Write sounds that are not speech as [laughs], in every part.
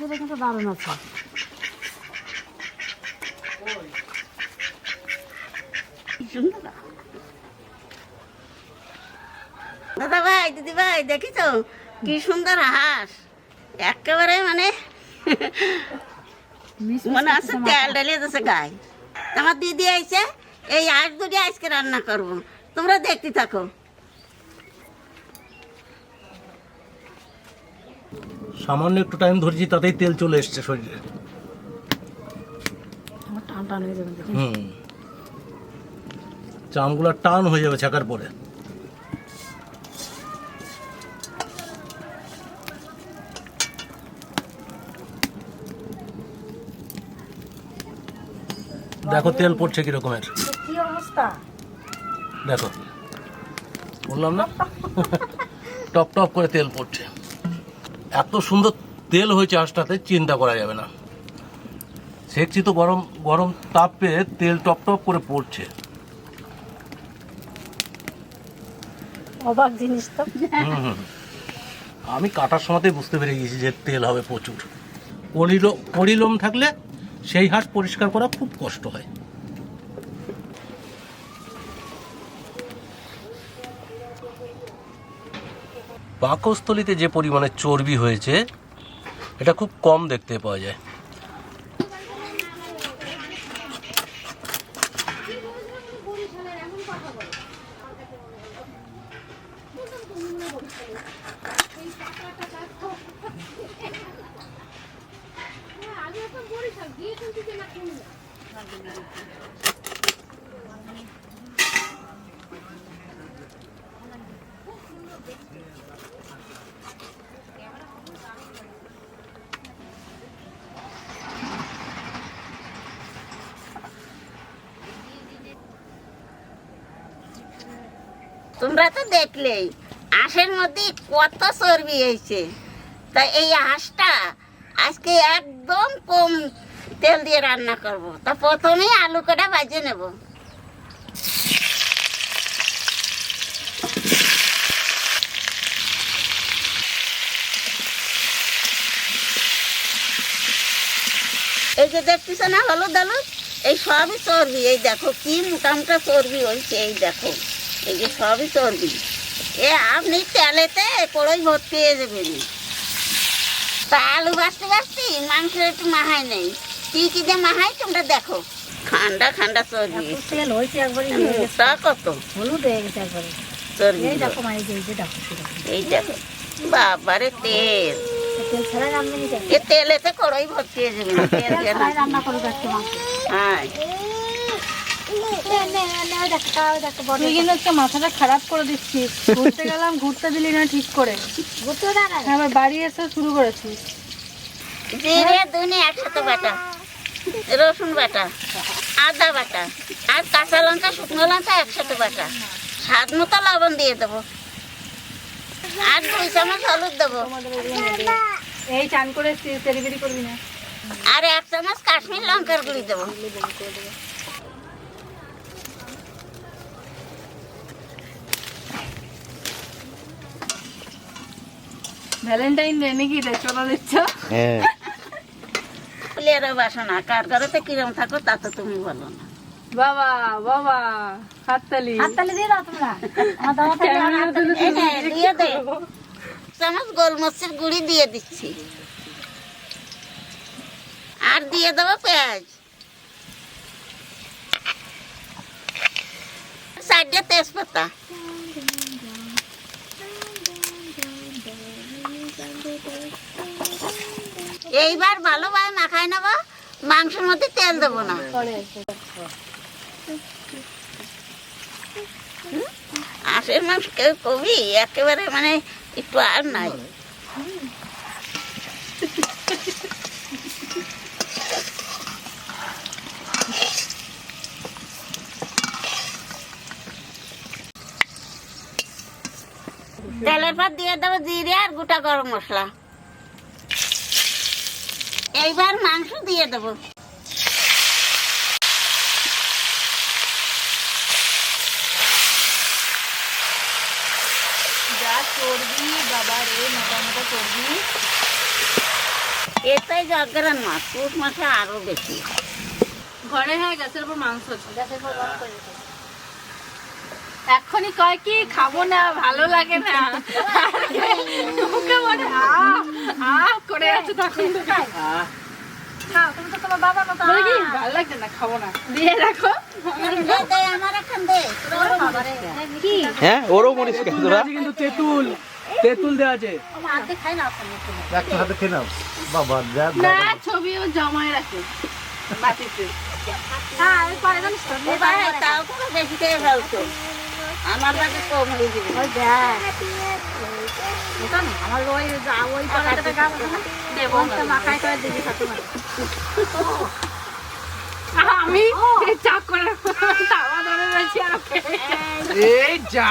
দিলে কিন্তু দারুণ আছে। দাদা ভাই দিদি ভাই দেখি তো কি সুন্দর হাঁস। একেবারে মানে মনে আছে তেল ঢালিয়ে দিচ্ছে গায়ে। আমার দিদি আইছে এই হাঁস দুটি আজকে রান্না করব। তোমরা দেখতে থাকো। সামান্য একটু টাইম ধরেছি তাতেই তেল চলে এসছে শরীরে। হুম। চামগুলো টান হয়ে যাবে ছাকার পরে। দেখো তেল পড়ছে কিরকমের। দেখো। বললাম না? [laughs] টপ টপ করে তেল পড়ছে। এত সুন্দর তেল হয়েছে হাঁসটাতে চিন্তা করা যাবে না। সেকছি তো গরম গরম তাপে তেল টপ টপ করে পড়ছে। অবাক জিনিস তো। আমি কাটার সময়তেই বুঝতে পেরে গেছি যে তেল হবে প্রচুর। কড়িলোম থাকলে সেই হাঁস পরিষ্কার করা খুব কষ্ট হয়। পাকস্থলিতে যে পরিমাণে চর্বি হয়েছে এটা খুব কম দেখতে পাওয়া যায়। তোমরা তো দেখলেই হাঁসের মধ্যে কত চর্বি হয়েছে। তা এই হাঁসটা আজকে একদম কম তেল দিয়ে রান্না করব। তা প্রথমেই আলু কটা বাজে নেব। এই যে দেখতেছ না হলুদ হলুদ এই সবই চর্বি। এই দেখো, কি মোটা মোটা চর্বি হয়েছে, এই দেখো। এই যে সবই চর্বি এ আপনি তেলেতে কড়ই ভর্তি হয়ে যাবেন। তা আলু বাঁচতে মাংসের একটু মাহাই নেই। কি কি যে মাহাই তোমরা দেখো। খান্ডা খান্ডা চর্বি। তেল হয়েছে একবারে। তা কত? হলুদ হয়ে গেছে একবারে। চর্বি এই দেখো মা এই যে এই দেখো এই দেখো। বাবারে তেল। তেলেতে কড়ই ভর্তি হয়ে যাবে তেল। রান্না করে হ্যাঁ মাথাটা খারাপ করে দিচ্ছিস ঘুরতে গেলাম ঘুরতে দিলি না ঠিক করে। আবার বাড়ি এসে শুরু করেছিস। একসাথে বাটা। রসুন বাটা আদা বাটা আর কাঁচা লঙ্কা শুকনো লঙ্কা একসাথে বাটা। স্বাদ মতো লবণ দিয়ে দেবো। আর দুই চামচ হলুদ দেবো। এই চান করে তেরিগিরি করবি না। আর এক চামচ কাশ্মীর লঙ্কার গুঁড়ি দেবো। ভ্যালেন্টাইন ডে নাকি রে? চলো দিচ্ছ প্লেয়ারও বাসনা কার ঘরেতে কিরম থাকো তা তো তুমি বলো না। বাবা বাবা হাততালি। হাততালি দিয়ে দাও তোমরা। আমার দাদা থাকলে হাততালি দিয়ে দে। চামচ গোলমরিচের গুঁড়ি দিয়ে দিচ্ছি। আর দিয়ে দেবো পেঁয়াজ। চারটে তেজপাতা। এইবার ভালোভাবে মাখায় নেব, মাংসের মধ্যে তেল দেবো না। আশের মাংস কেউ কবি? একেবারে মানে একটু আর নাই। তেলের পর দিয়ে দেবো জিরে আর গোটা গরম মশলা। এইবার মাংস দিয়ে দেবো। যা চর্বি বাবা রে মোটা মোটা চর্বি। এটাই জগরের মাছ পুষ মাছে আরও বেশি। ঘরে হ্যাঁ গ্যাসের উপর মাংস আছে। গ্যাসের উপর। এখনই কয় কি খাব না ভালো লাগে না। মুখে বলে আ আ করে আছে তখন তুমি তো তোমার বাবার মতো ভালো লাগছে না খাব না। দিয়ে রাখো। দে, দে, আমার এখন দে। ওরে বাবারে, কি? হ্যাঁ ওরও মরিস কেন তোরা। কিন্তু তেঁতুল। তেঁতুল দেওয়া আছে। খাই না একটা। হাতে খেয়ে নাও। বাবা না ছবি ও জমায় রাখে। বাটিতে হ্যাঁ, আমি পরে জানিস তো, এ ভাই, তাও তো বেশি খেয়ে ফেলছো। আমার কাছে কম যাবে ওই দেখ। বুঝছ না? আমার ওই ওই তরকারিটা গাছ না? দেবো ওইটা মাখায় করে দিবি সাথে আমি এই চাক করে তাওয়া ধরে রয়েছি আর এই যা।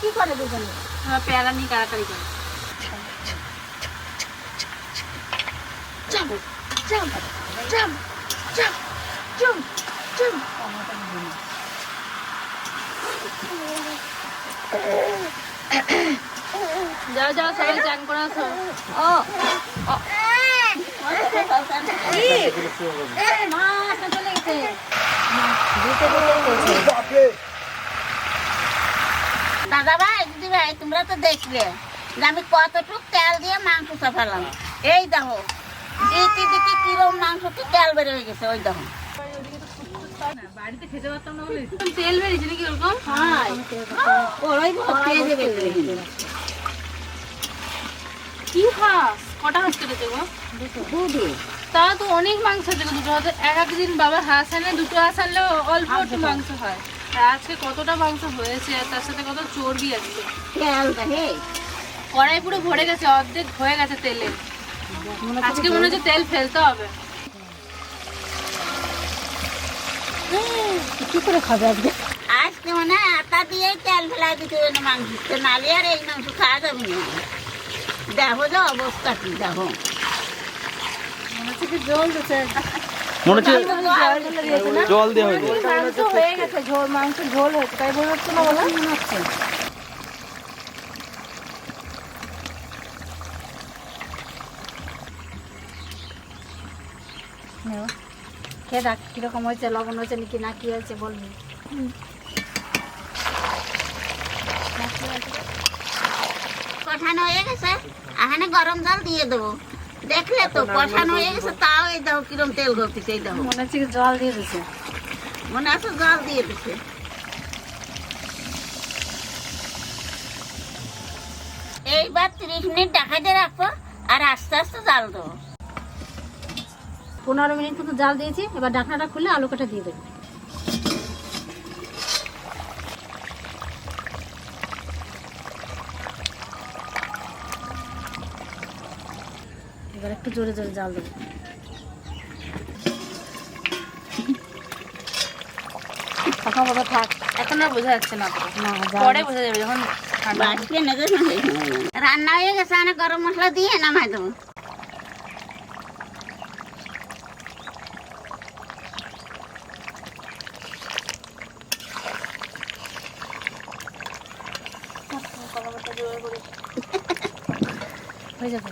কি করে দুজনে? আমরা নিয়ে কারাকারি করি। যাও যাও সবাই চান করে আসো। ও। দাদা ভাই দিদি ভাই তোমরা তো দেখলে যে আমি কতটুক তেল দিয়ে মাংস চাপালাম এই দেখো। দিতে দিতে কিরম মাংস তো তেল বের হয়ে গেছে ওই দেখো। বাড়িতে খেতে পারতাম না বলে তেল বেরিয়েছে নাকি ওরকম? ওরাই ভর্তি কি হাঁস? কটা হাঁস কেটেছে গো? দুধে তা তো অনেক মাংস দুটো এক একদিন বাবা হাঁস আনে দুটো হাঁস আনলেও অল্প একটু মাংস হয়। আর আজকে কতটা মাংস হয়েছে আর তার সাথে কত চর্বি আছে। কড়াই পুরো ভরে গেছে অর্ধেক হয়ে গেছে তেলে। আজকে মনে হচ্ছে তেল ফেলতে হবে। কি করে খাবে আজকে? আজকে মানে আটা দিয়ে তেল ফেলা দিতে হবে মাংস নালে আর এই মাংস খাওয়া যাবে না। দেখো যে অবস্থা কি দেখো। মনে হচ্ছে কি জল দিচ্ছে। মনে হচ্ছে জল দেওয়া হয়েছে মাংস হয়ে গেছে ঝোল মাংস ঝোল হয়েছে তাই মনে হচ্ছে না? বলো মনে হচ্ছে। খেয়ে দেখ কীরকম হয়েছে লবণ হয়েছে নাকি না কি হয়েছে বলবি। কষানো হয়ে গেছে এখানে গরম জল দিয়ে দেবো। দেখলে তো কষানো হয়ে গেছে তাও এই দেখো কিরম তেল গলতেছে এই দেখো। মনে হচ্ছে জল দিয়ে দিচ্ছে মনে আছে জল দিয়ে দিচ্ছে এইবার তিরিশ মিনিট দেখাতে রাখব আর আস্তে আস্তে জাল দেবো। পনেরো মিনিট মতো জাল দিয়েছি এবার ঢাকনাটা খুলে আলু কাটা দিয়ে দেবো। এবার একটু জোরে জোরে জাল দেবো। ফাঁকা মতো থাক এখন আর বোঝা যাচ্ছে না পরে বোঝা যাবে যখন নেবে রান্না হয়ে গেছে আমি গরম মশলা দিয়ে নামাই দেবো হয়ে যাবে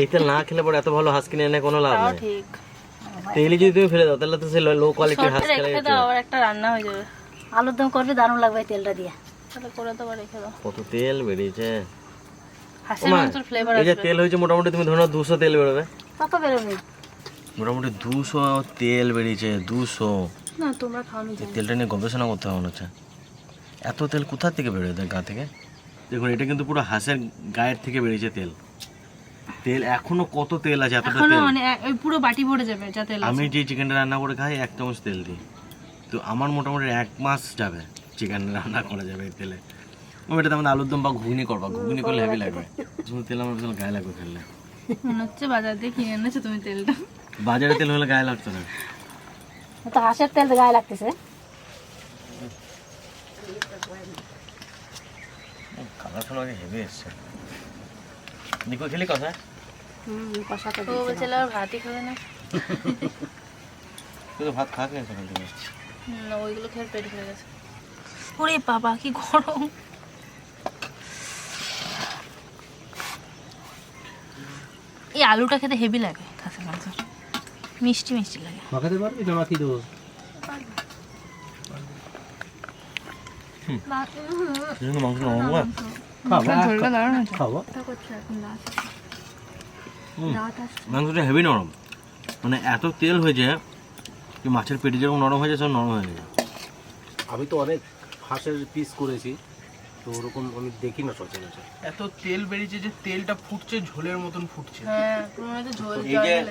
এই তেল না খেলে পরে এত ভালো হাঁস কিনে এনে কোনো লাভ তাও নেই। ঠিক। তেলই যদি তুমি ফেলে দাও তাহলে তো সে লো কোয়ালিটির হাঁস খেলে রেখে দাও আবার একটা রান্না হয়ে যাবে। আলুর দম করবে দারুণ লাগবে এই তেলটা দিয়ে। তাহলে করে আবার রেখে দাও। কত তেল বেরিয়েছে। হাঁসের মাংসের ফ্লেভার এই যে তেল হয়েছে মোটামুটি তুমি ধরো দুশো তেল বেরোবে। কত বেরোবে মোটামুটি দুশো তেল বেরিয়েছে না তোমরা তেলটা নিয়ে গবেষণা করতে হবে মনে হচ্ছে। এত তেল কোথা থেকে বেরোয় গা থেকে? দেখুন এটা কিন্তু পুরো হাঁসের গায়ের থেকে বেরিয়েছে তেল। তেল এখনও কত তেল আছে? এতটা তেল? ওই পুরো বাটি ভরে যাবে যা তেল আমি যে চিকেনটা রান্না করে খাই এক চামচ তেল দিই। তো আমার মোটামুটি এক মাস যাবে চিকেন রান্না করা যাবে এই তেলে। আমি এটা তেমন আলুর দম বা ঘুগনি করবা। ঘুগনি করলে হেভি লাগবে। শুধু তেল আমার বিশাল গায়ে লাগবে ফেললে মনে হচ্ছে বাজার দিয়ে কিনে এনেছো তুমি তেলটা। বাজারে তেল হলে গায়ে লাগতো না। তো হাঁসের তেল গায়ে লাগতেছে। কালারটা আগে হেভি এসছে। নিকো খেলি কথা? হুম কষাতে ও বলছিল ভাতই খাবে না। [laughs] তুই তো ভাত খাস না সকাল থেকে না ওইগুলো খেয়ে পেট ভরে গেছে। ওরে বাবা কি গরম। এই আলুটা খেতে হেভি লাগে খাসির মাংস। মিষ্টি মিষ্টি লাগে। মাখাতে পারবি? না মাখিয়ে দেবো মাংস নরম হয় খাব। মাংসটা হেভি নরম। মানে এত তেল হয়েছে কি মাছের পেটে যেরকম নরম হয়ে যায় সব নরম হয়ে গেছে। আমি তো অনেক হাঁসের পিস করেছি তো ওরকম আমি দেখি না সচরাচর। এত তেল বেরিয়েছে যে তেলটা ফুটছে ঝোলের মতন ফুটছে। হ্যাঁ ঝোল এই যে-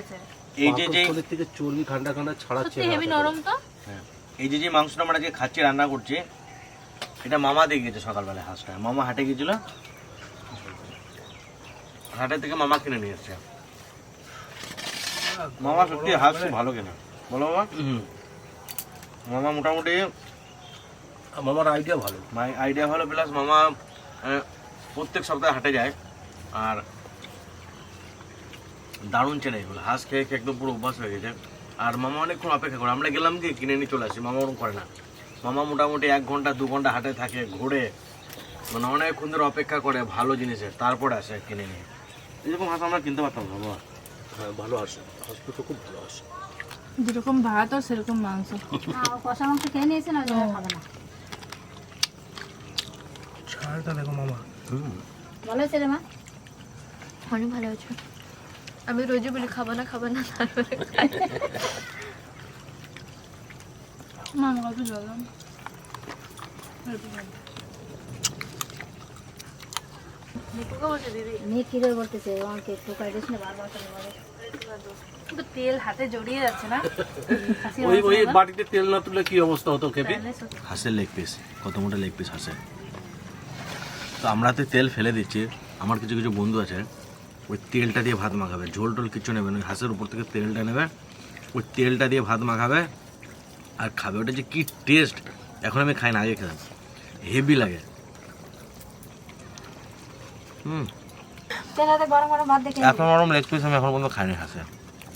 যে যে যে থেকে চর্বি ঠান্ডা ঠান্ডা ছাড়াচ্ছে সত্যি হেভি নরম তো? এই যে যে মাংসটা আমরা আজকে খাচ্ছি রান্না করছি এটা মামা দিয়ে গেছে সকালবেলা হাঁসটা মামা হাটে গিয়েছিল। হাটে থেকে মামা কিনে নিয়ে এসছে। মামা সত্যি হাঁস ভালো কেনা। বলো মামা। হুম। মামা মোটামুটি মামার আইডিয়া ভালো। মাই আইডিয়া ভালো প্লাস মামা প্রত্যেক সপ্তাহে হাটে যায়। আর দারুণ চেনে এগুলো। হাঁস খেয়ে খেয়ে একদম পুরো অভ্যাস হয়ে গেছে। আর মামা অনেকক্ষণ অপেক্ষা করে। আমরা গেলাম কি কিনে নিয়ে চলে আসি। মামা ওরকম করে না। মামা মোটামুটি এক ঘণ্টা দু ঘণ্টা হাটে থাকে ঘুরে। মানে অনেকক্ষণ ধরে অপেক্ষা করে ভালো জিনিসের তারপরে আসে কিনে নিয়ে। এরকম হাঁস আমরা কিনতে পারতাম না বাবা হ্যাঁ ভালো আসে হাঁস তো খুব ভালো আসে যেরকম ভাত আর সেরকম মাংস। আর কষা মাংস খেয়ে নিয়েছে না খাবে না। ছাড়টা দেখো মামা। ভালো হয়েছে রে মা? অনেক ভালো হয়েছে। আমি রোজই বলি খাব না খাব না তারপরে মেয়ে বলতেছে আমাকে দিস না বারবার করে বলে কিন্তু তেল হাতে জড়িয়ে যাচ্ছে না। খাসির ওই ওই বাটিতে তেল না তুললে কি অবস্থা হতো খেপি? হাঁসের লেগ পিস কত মোটা লেগ পিস হাঁসের তো আমরা তো তেল ফেলে দিচ্ছি। আমার কিছু কিছু বন্ধু আছে ওই তেলটা দিয়ে ভাত মাখাবে। ঝোল টোল কিচ্ছু নেবে না। হাঁসের উপর থেকে তেলটা নেবে ওই তেলটা দিয়ে ভাত মাখাবে। আর খাবে ওটা যে কি টেস্ট এখন আমি খাই না আগে খেলাম। হেভি লাগে। হুম। তেল হাতে গরম গরম ভাত দেখে এত নরম লেগ পিস আমি এখন পর্যন্ত খাইনি হাঁসে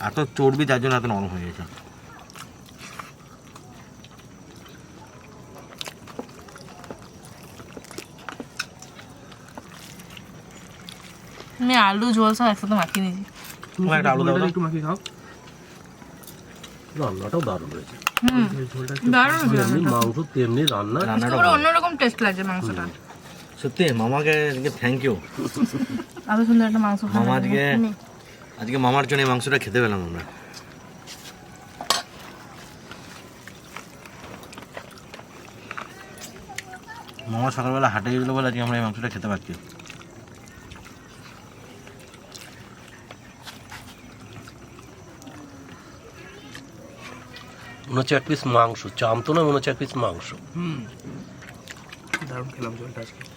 এত চর্বি যার জন্য এত নরম হয়ে গেছে। আমি আলু ঝোল সব একসাথে মাখিয়ে নিয়েছি। তোমার একটা আলু দাও একটু মাখিয়ে খাও। রান্নাটাও দারুণ হয়েছে। যেমনি মাংস তেমনি রান্না রান্নাটা অন্যরকম টেস্ট লাগছে মাংসটা। সত্যি মামাকে থ্যাংক ইউ আরও সুন্দর একটা মাংস মামা আজকে আজকে মামার জন্য এই মাংসটা খেতে পেলাম আমরা। মামা সকালবেলা হাটে গেছিল বলে আজকে আমরা এই মাংসটা খেতে পারছি। মনে হচ্ছে এক পিস মাংস, চাম তো না মনে হচ্ছে এক পিস মাংস। হুম। দারুণ খেলাম জলটা আজকে।